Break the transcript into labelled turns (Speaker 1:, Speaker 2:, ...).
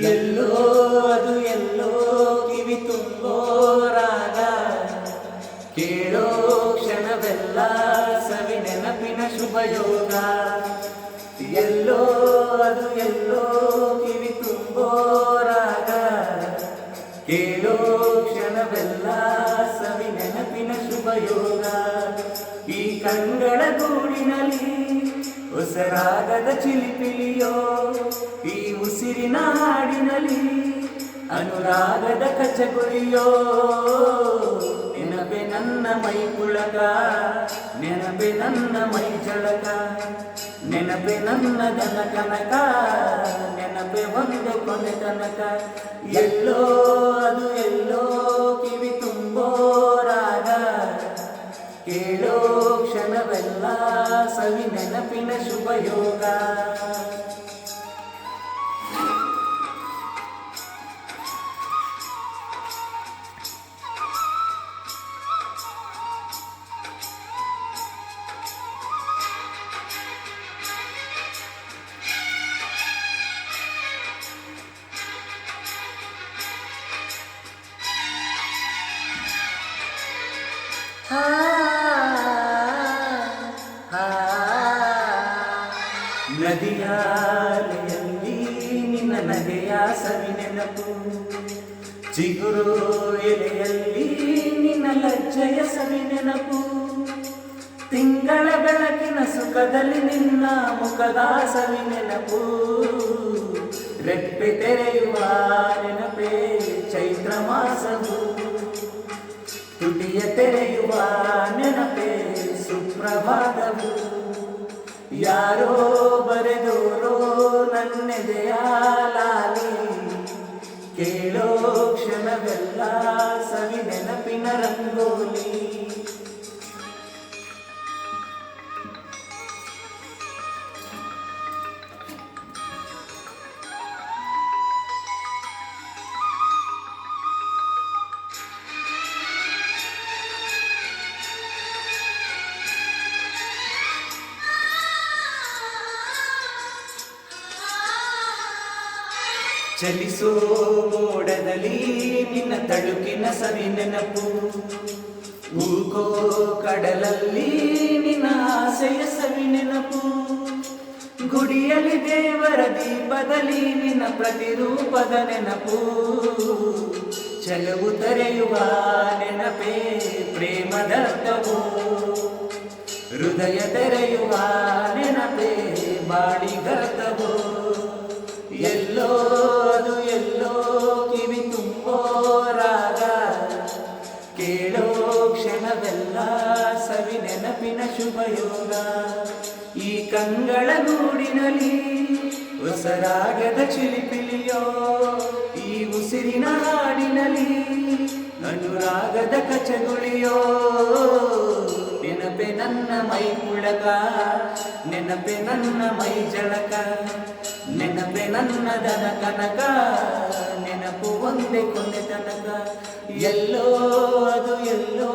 Speaker 1: ಎಲ್ಲೋ ಅದು ಎಲ್ಲೋ ಕಿವಿ ತುಂಬೋ ರಾಗ. ಕೇಳೋ ಕ್ಷಣವೆಲ್ಲ ಸವಿ ನೆನಪಿನ ಶುಭ ಯೋಗ. ಎಲ್ಲೋ ಅದು ಎಲ್ಲೋ ಕಿವಿ ತುಂಬೋ ರಾಗ. ಕೇಳೋ ಕ್ಷಣವೆಲ್ಲ ಸವಿ ನೆನಪಿನ ಶುಭ ಯೋಗ. ಈ ಕಂಗಳ ಗೂಡಿನಲ್ಲಿ ಉಸರಾಗದ ಚಿಲಿಪಿಲಿಯೋ ಹಾಡಿನಲ್ಲಿ ಅನುರಾಗದ ಕಚಗುಳಿಯೋ ನೆನಪೆ ನನ್ನ ಮೈ ಪುಳಕ ನೆನಪೆ ನನ್ನ ಮೈ ಜಳಕ ನೆನಪೆ ನನ್ನ ದನ ಕನಕ ನೆನಪೆ ಒಂದು ಕೊನೆ ತನಕ ಎಲ್ಲೋ ಅದು ಎಲ್ಲೋ ಕಿವಿ ತುಂಬೋ ರಾಗ ಕೇಳೋ ಕ್ಷಣವೆಲ್ಲ ಸವಿ ನೆನಪಿನ ಶುಭ ಯೋಗ ಆ, ಆ, ನದಿಯ ಅಲೆಯಲ್ಲಿ ನಿನ್ನ ನಗೆಯ ಸವಿ ನೆನಪು. ಚಿಗುರು ಎಲೆಯಲ್ಲಿ ನಿನ್ನ ಲಜ್ಜೆಯ ಸವಿ ನೆನಪು. ತಿಂಗಳ ಬೆಳಕಿನ ಸುಖದಲ್ಲಿ ನಿನ್ನ ಮುಖದ ಸವಿ ನೆನಪು. ರೆಪ್ಪೆ ತೆರೆಯುವ ನೆನಪೇ ಚೈತ್ರ ಮಾಸವು ತುಟಿಯ ತೆರೆಯುವ ನೆನಪೇ ಸುಪ್ರಭಾತವು. ಯಾರೋ ಬರೆದೋರೋ ನನ್ನೆದೆಯ ಲಾಲಿ. ಕೇಳೋ ಕ್ಷಣವೆಲ್ಲ ಸವಿ ನೆನಪಿನ ರಂಗೋಲಿ. ಚಲಿಸೋ ಮೋಡದಲ್ಲಿ ನಿನ್ನ ತಳುಕಿನ ಸವಿ ನೆನಪು. ಊಕೋ ಕಡಲಲ್ಲಿ ನಿನ್ನ ಆಸೆಯ ಸವಿ ನೆನಪು. ಗುಡಿಯಲ್ಲಿ ದೇವರ ದೀಪದಲ್ಲಿ ನಿನ್ನ ಪ್ರತಿರೂಪದ ನೆನಪು. ಚಲವು ತೆರೆಯುವ ನೆನಪೇ ಪ್ರೇಮದರ್ಥವು. ಹೃದಯ ತೆರೆಯುವ ನೆನಪೇ ಬಾಡಿಗರ್ಥವು ಎಲ್ಲೋ ಎಲ್ಲೋ ನೆನಪಿನ ಶುಭ ಯೋಗ ಈ ಕಂಗಳ ಗೂಡಿನಲ್ಲಿ ಹೊಸರಾಗದ ಚಿಲಿಪಿಲಿಯೋ, ಈ ಉಸಿರಿನ ಹಾಡಿನಲ್ಲಿ ಅನುರಾಗದ ಕಚಗುಳಿಯೋ. ನೆನಪೆ ನನ್ನ ಮೈ ಮುಳಗ ನೆನಪೆ ನನ್ನ ಮೈ ಜಳಕ, ನೆನಪೆ ನನ್ನ ದನ ಕನಕ, ನೆನಪು ಒಂದೇ ಕೊನೆ ತನಕ. ಎಲ್ಲೋ ಅದು ಎಲ್ಲೋ